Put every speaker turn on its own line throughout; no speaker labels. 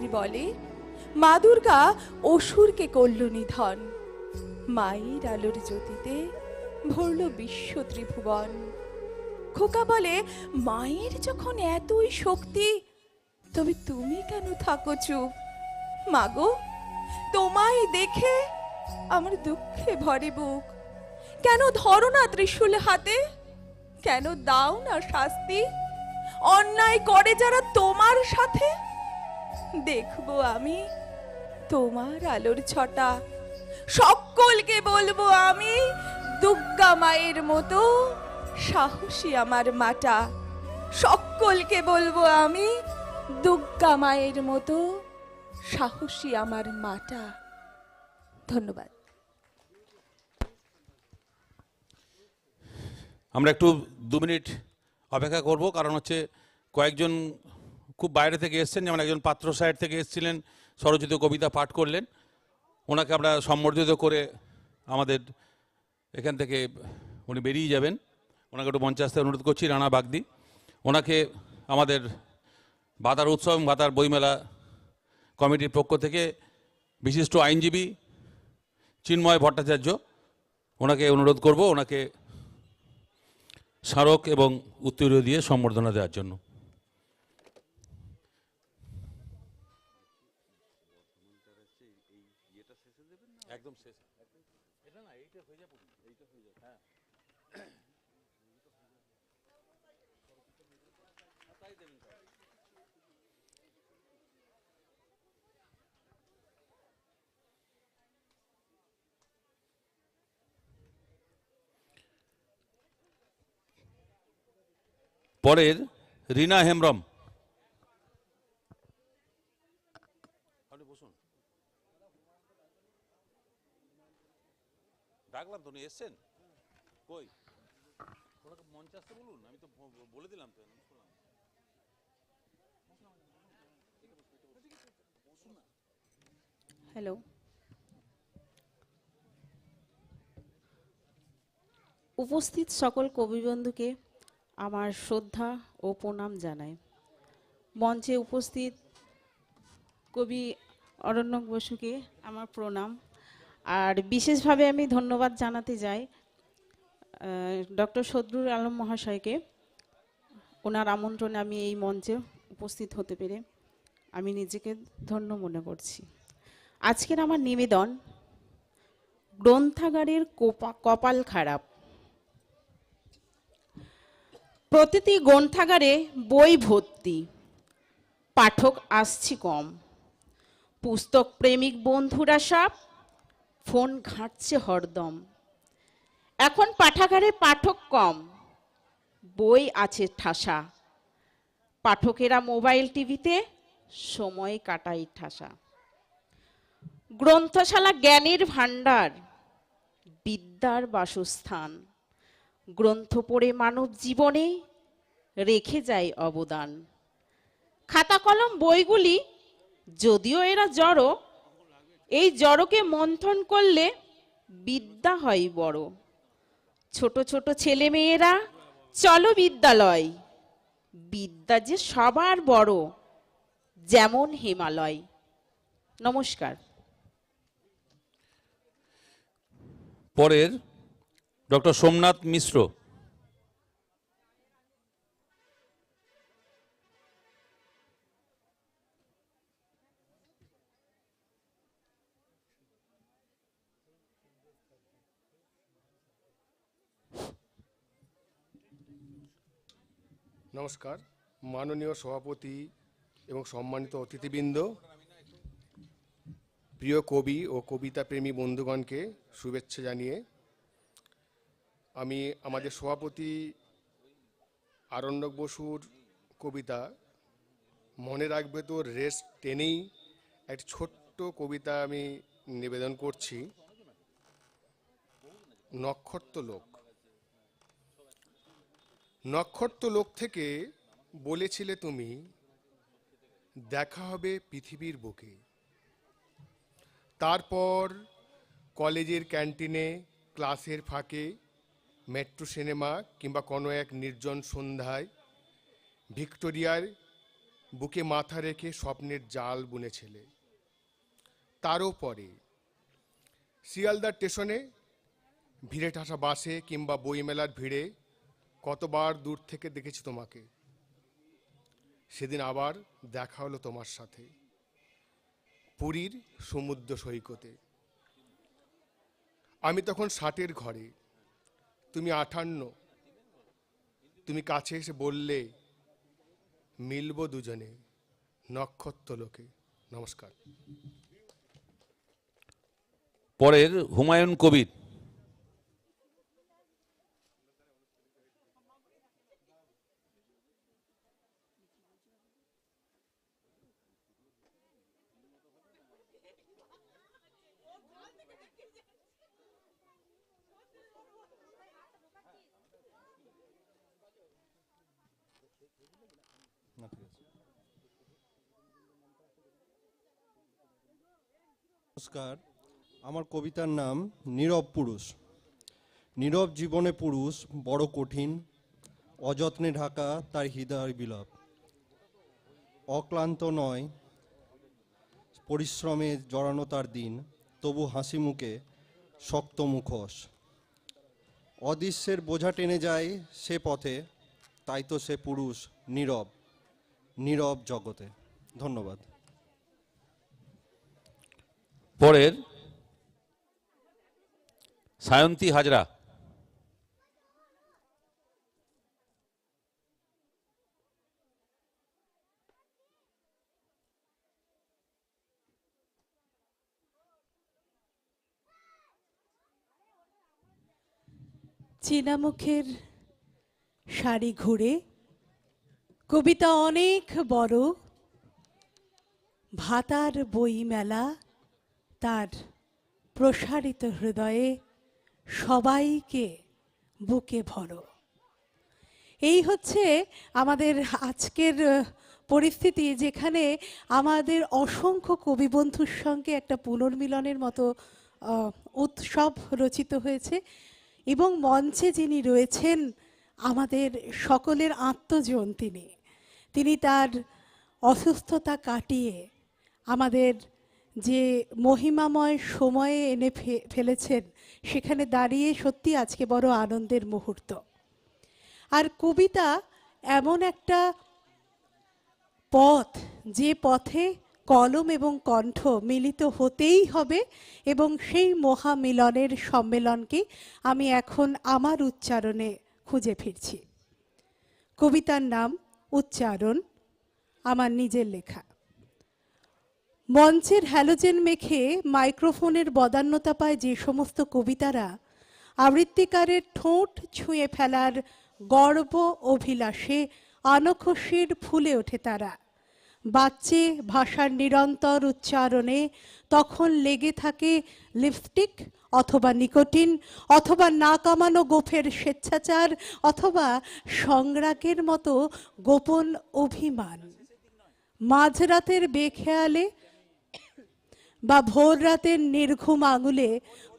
শক্তির বলে, মা দুর্গা অসুরকে করল নিধন মায়ের আলোর জ্যোতিতে ভরল বিশ্ব ত্রিভুবন। খোকা বলে, মায়ের যখন এতই শক্তি, তবে তুমি কেন থাকো চুপ? মাগো তোমায় দেখে আমার দুঃখে ভরে বুক। কেন ধরো না ত্রিশূল হাতে? কেন দাও না শাস্তি? অন্যায় করে যারা তোমার সাথে দেখব আমি তোমার আলোর ছটা। সকলকে বলব আমি দুর্গা মায়ের মতো সাহসী আমার মাটা। সকলকে বলব আমি দুর্গা মায়ের মতো সাহসী আমার মাটা। ধন্যবাদ।
আমরা একটু দু মিনিট অপেক্ষা করব, কারণ হচ্ছে কয়েকজন খুব বাইরে থেকে এসেছেন, যেমন একজন পাত্র সাহেব থেকে এসেছিলেন, স্বরচিত কবিতা পাঠ করলেন। ওনাকে আমরা সম্বর্ধিত করে আমাদের এখান থেকে উনি বেরিয়ে যাবেন। ওনাকে একটু মঞ্চে আসতে অনুরোধ করছি, রানা বাগদি। ওনাকে আমাদের বাতার উৎসব এবং বাতার বইমেলা কমিটির পক্ষ থেকে বিশিষ্ট আইনজীবী চিন্ময় ভট্টাচার্য, ওনাকে অনুরোধ করব ওনাকে স্মারক এবং উত্তীর্ণ দিয়ে সম্বর্ধনা দেওয়ার জন্য একদম শেষ এটা না এইটা হয়ে যাবে এইটা হয়ে যাবে হ্যাঁ পরের রিনা হেমব্রম। আপনি বসুন। ডাকলাম তো এসছেন? কই? ওনাকে মঞ্চে আসতে বলুন আমি তো বলে দিলাম তো
হ্যালো। উপস্থিত সকল কবিবন্ধুকে আমার শ্রদ্ধা ও প্রণাম জানাই মঞ্চে উপস্থিত কবি অরণ্যক বসুকে আমার প্রণাম। আর বিশেষভাবে আমি ধন্যবাদ জানাতে যাই ডক্টর সদরুল আলম মহাশয়কে। ওনার আমন্ত্রণে আমি এই মঞ্চে উপস্থিত হতে পেরে আমি নিজেকে ধন্য মনে করছি। আজকের আমার নিবেদন, গ্রন্থাগারের কোপা- কপাল খারাপ। প্রতিটি গ্রন্থাগারে বই ভর্তি। পাঠক আসছি কম। পুস্তক প্রেমিক বন্ধুরা সব ফোন ঘাঁটছে হরদম। এখন পাঠাগারে পাঠক কম। বই আছে ঠাসা। পাঠকেরা মোবাইল টিভিতে সময় কাটাই ঠাসা। গ্রন্থশালা জ্ঞানের ভাণ্ডার, বিদ্যার বাসস্থান। গ্রন্থ পড়ে মানব জীবনে রেখে যায় অবদান। খাতা কলম বইগুলি যদিও এরা জড়ো, এই জড়কে মন্থন করলে বিদ্যা হয় বড়। ছোট ছোট ছেলে মেয়েরা, চলো বিদ্যালয়। বিদ্যা যে সবার বড়, যেমন হিমালয়। নমস্কার।
পরের ডক্টর সোমনাথ মিশ্র।
নমস্কার, মাননীয় সভাপতি এবং সম্মানিত অতিথিবৃন্দ, প্রিয় কবি ও কবিতা প্রেমী বন্ধুগণকে শুভেচ্ছা জানিয়ে আমি আমাদের সভাপতি আরণ্যক বসুর কবিতা, মনে রাখবে তো রেস্ট টেনেই একটি ছোট্ট কবিতা আমি নিবেদন করছি। নক্ষত্র লোক নক্ষত্র লোক থেকে বলেছিলে তুমি, দেখা হবে পৃথিবীর বুকে। তারপর কলেজের ক্যান্টিনে ক্লাসের ফাঁকে মেট্রো সিনেমা কিংবা কোনো এক নির্জন সন্ধ্যায় ভিক্টোরিয়ার বুকে মাথা রেখে স্বপ্নের জাল বুনেছিলে। তারও পরে শিয়ালদার স্টেশনে ভিড়ে ঠাসা বাসে কিংবা বইমেলার ভিড়ে কতবার দূর থেকে দেখেছি তোমাকে। সেদিন আবার দেখা হলো তোমার সাথে পুরীর সমুদ্র সৈকতে। আমি তখন ষাটের ঘরে তুমি আঠান্ন। তুমি কাছে এসে বললে মিলব দুজনে নক্ষত্র লোকে। নমস্কার।
পরের হুমায়ুন কবির।
নমস্কার, আমার কবিতার নাম নীরব পুরুষ। নীরব জীবনে পুরুষ বড় কঠিন, অযত্নে ঢাকা তার হৃদয় বিলাপ। অক্লান্ত নয়, পরিশ্রমে জড়ানো তার দিন, তবু হাসি মুখে শক্ত মুখোশ। অদৃশ্যের বোঝা টেনে যায় সে পথে, তাই তো সে পুরুষ নীরব। নীরব জগতে। ধন্যবাদ।
পরের সায়ন্তী হাজরা।
চীনামুখের শাড়ি ঘুরে কবিতা অনেক বড়। ভাতার বই মেলা তার প্রসারিত হৃদয়ে সবাইকে বুকে ভরো। এই হচ্ছে আমাদের আজকের পরিস্থিতি যেখানে আমাদের অসংখ্য কবি বন্ধুর সঙ্গে একটা পুনর্মিলনের মতো উৎসব রচিত হয়েছে এবং মঞ্চে যিনি রয়েছেন আমাদের সকলের আত্মজন তিনি। তিনি তার অসুস্থতা কাটিয়ে আমাদের যে মহিমাময় সময়ে এনে ফেলেছেন, সেখানে দাঁড়িয়ে সত্যি আজকে বড় আনন্দের মুহূর্ত। আর কবিতা এমন একটা পথ, যে পথে কলম এবং কণ্ঠ মিলিত হতেই হবে এবং সেই মহামিলনের সম্মেলনকে আমি এখন আমার উচ্চারণে খুঁজে ফিরছি। কবিতার নাম উচ্চারণ আমার নিজের লেখা। মঞ্চের হ্যালোজেন মেখে মাইক্রোফোনের বদান্যতা পায় যে সমস্ত কবিতারা, আবৃত্তিকারের ঠোঁট ছুঁয়ে ফেলার গর্ব অভিলাষে আনখসির ফুলে ওঠে তারা। বাচ্চে ভাষার নিরন্তর উচ্চারণে, তখন লেগে থাকে লিপস্টিক অথবা নিকোটিন, অথবা না কামানো গোফের স্বেচ্ছাচার, অথবা সংগ্রাকের মতো গোপন অভিমান। মাঝরাতের বেখেয়ালে বা ভোর রাতের নির্ঘুম আঙুলে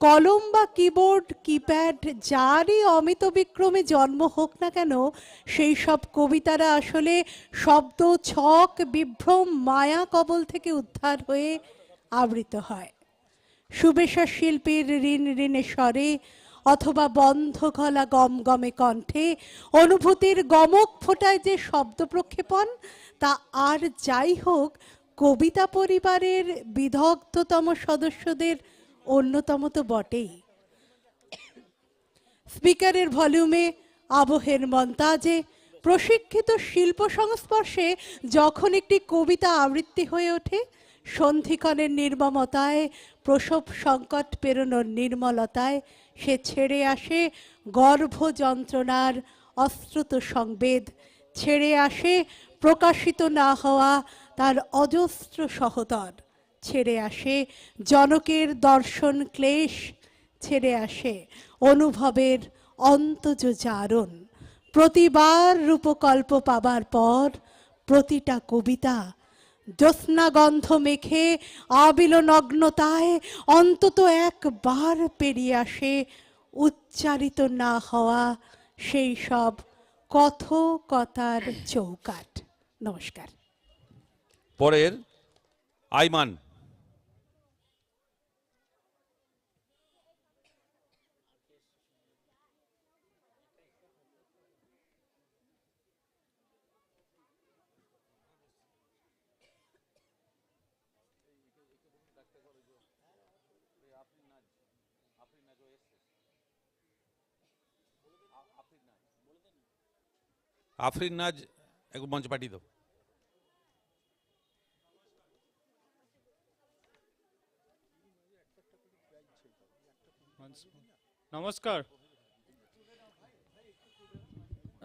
কলম বা কিবোর্ড, কিপ্যাড যারই অমিত বিক্রমে জন্ম হোক না কেন, সেই সব কবিতারা আসলে শব্দ, ছক, বিভ্রম, মায়া কবল থেকে উদ্ধার হয়ে আবৃত হয়। সুবেশা শিল্পীর ঋণ ঋণে স্বরে অথবা বন্ধ গলা গম গমে কণ্ঠে, অনুভূতির গমক ফোটায় যে শব্দ প্রক্ষেপণ, তা আর যাই হোক, কবিতা পরিবারের বিদগ্ধতম সদস্যদের অন্যতম তো বটেই। স্পিকারের ভলিউমে আবহের মন্তাজে, প্রশিক্ষিত শিল্প সংস্পর্শে যখন একটি কবিতা আবৃত্তি হয়ে ওঠে, সন্ধিক্ষণের নির্মমতায় প্রসব সংকট পেরোনোর নির্মলতায় সে ছেড়ে আসে গর্ভ যন্ত্রণার অশ্রুত সংবেদ। ছেড়ে আসে প্রকাশিত না হওয়া তার অজস্র সহতর ছেড়ে আসে জনকের দর্শন ক্লেশ। ছেড়ে আসে অনুভবের অন্তজ জারণ প্রতিবার রূপকল্প পাবার পর প্রতিটা কবিতা জ্যোৎস্না গন্ধ মেখে আবিল নগ্নতায় অন্তত একবার পেরিয়ে আসে, উচ্চারিত না হওয়া সেই সব কথকতার চৌকাট নমস্কার।
পরের, আইমান। আফরিন নাজ এক মঞ্চ পাঠিয়ে দাও।
নমস্কার।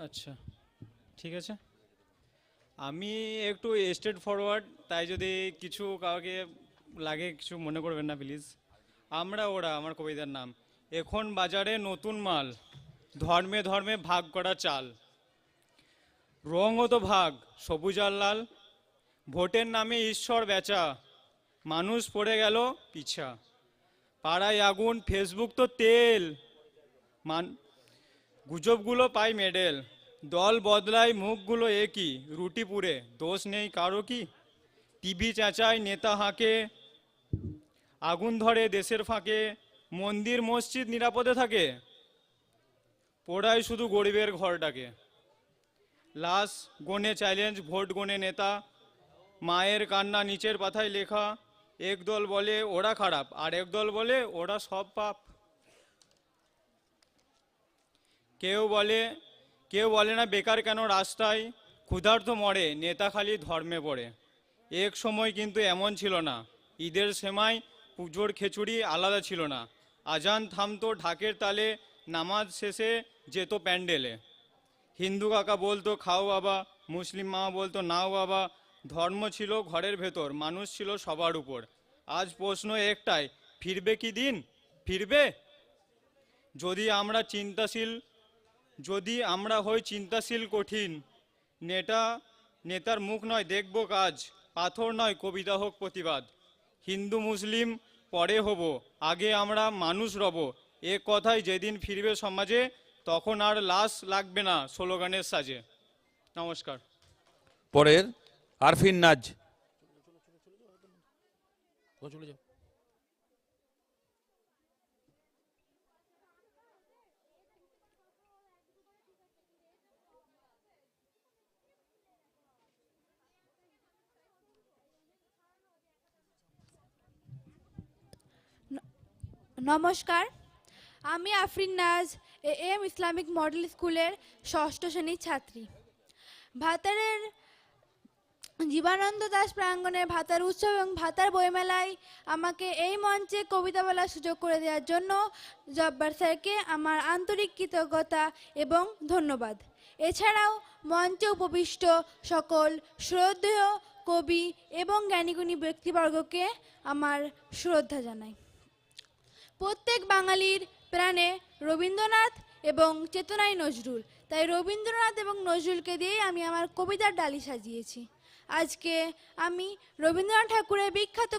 আচ্ছা ঠিক আছে। আমি একটু স্টেট ফরওয়ার্ড, তাই যদি কিছু কাউকে লাগে, কিছু মনে করবেন না, প্লিজ। আমরা ওরা, আমার কবিতার নাম। এখন বাজারে নতুন মাল, ধর্মে ধর্মে ভাগ করা চাল। রঙও তো ভাগ, সবুজ আর লাল। ভোটের নামে ঈশ্বর বেচা, মানুষ পড়ে গেল পিছা। পাড়ায় আগুন, ফেসবুক তো তেল। মান গুজবগুলো পাই মেডেল। দল বদলায়, মুখগুলো একই, রুটি পুরে দোষ নেই কারও কি? টিভি চেঁচায় নেতা হাঁকে, আগুন ধরে দেশের ফাঁকে, মন্দির, মসজিদ নিরাপদে থাকে। পোড়ায় শুধু গরিবের ঘরটাকে লাশ গনে চ্যালেঞ্জ ভোট গনে নেতা, মায়ের কান্না, নিচের পাথায় লেখা এক দল বলে ওরা খারাপ, আর এক দল বলে ওরা সব পাপ। কেউ বলে কেউ বলে না বেকার কেন রাস্তায়, ক্ষুধার্ত মরে, নেতা খালি ধর্মে পড়ে। এক সময় কিন্তু এমন ছিল না, ঈদের সেমাই, পুজোর খিচুড়ি আলাদা ছিল না। আজান থামতো ঢাকের তালে, নামাজ শেষে যেত প্যান্ডেলে। হিন্দু কাকা বলতো, খাও বাবা। মুসলিম মা বলতো, নাও বাবা। ধর্ম ছিল ঘরের ভেতর, মানুষ ছিল সবার উপর। আজ প্রশ্ন একটাই, ফিরবে কি দিন? ফিরবে? যদি আমরা চিন্তাশীল, যদি আমরা হই চিন্তাশীল কঠিন, নেতা, নেতার মুখ নয়, দেখব কাজ, পাথর নয়, কবিতা হোক প্রতিবাদ। হিন্দু, মুসলিম, পরে হব, আগে আমরা মানুষ রব। এ কথাই যেদিন ফিরবে সমাজে তখন আর লাশ লাগবে না স্লোগানের সাজে। নমস্কার।
পরের আরফিন নাজ। চলে যাও
নমস্কার। আমি Afrin Naz A M Islamic model স্কুলের ষষ্ঠ শ্রেণির ছাত্রী। ভাতারের জীবানন্দ দাস প্রাঙ্গণের ভাতার উৎসব এবং ভাতার বইমেলায় আমাকে এই মঞ্চে কবিতা বলার সুযোগ করে দেওয়ার জন্য জব্বার স্যারকে আমার আন্তরিক কৃতজ্ঞতা এবং ধন্যবাদ। এছাড়াও মঞ্চে উপবিষ্ট সকল শ্রদ্ধেয় কবি এবং জ্ঞানীগুণী ব্যক্তিবর্গকে আমার শ্রদ্ধা জানাই। প্রত্যেক বাঙালির প্রাণে রবীন্দ্রনাথ এবং চেতনাই নজরুল। তাই রবীন্দ্রনাথ এবং নজরুলকে দিয়েই আমি আমার কবিতার ডালি সাজিয়েছি। আজকে আমি রবীন্দ্রনাথ ঠাকুরের বিখ্যাত